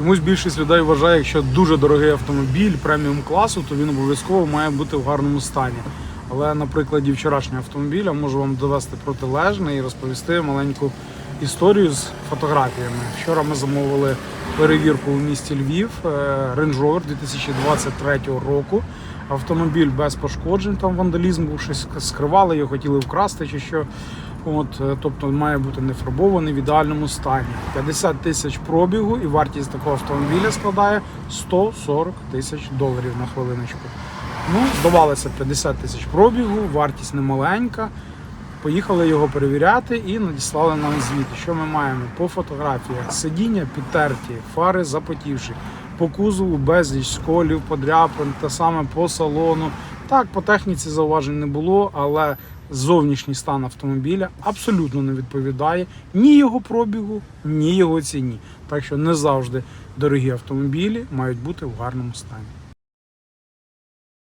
Чомусь більшість людей вважає, якщо дуже дорогий автомобіль преміум класу, то він обов'язково має бути в гарному стані. Але на прикладі вчорашнього автомобіля можу вам довести протилежне і розповісти маленьку історію з фотографіями. Вчора ми замовили перевірку у місті Львів е, Range Rover 2023 року. Автомобіль без пошкоджень, там вандалізм був щось скривали, його хотіли вкрасти чи що. От, е, тобто має бути не фарбований в ідеальному стані. 50 тисяч пробігу і вартість такого автомобіля складає 140 тисяч доларів на хвилиночку. Ну, здавалося 50 тисяч пробігу, вартість немаленька. Поїхали його перевіряти і надіслали нам звіт. Що ми маємо по фотографіях? Сидіння підтерті, фари запотівші, по кузову безліч сколів, подряпин, те саме по салону. Так, по техніці зауважень не було, але зовнішній стан автомобіля абсолютно не відповідає ні його пробігу, ні його ціні. Так що не завжди дорогі автомобілі мають бути в гарному стані.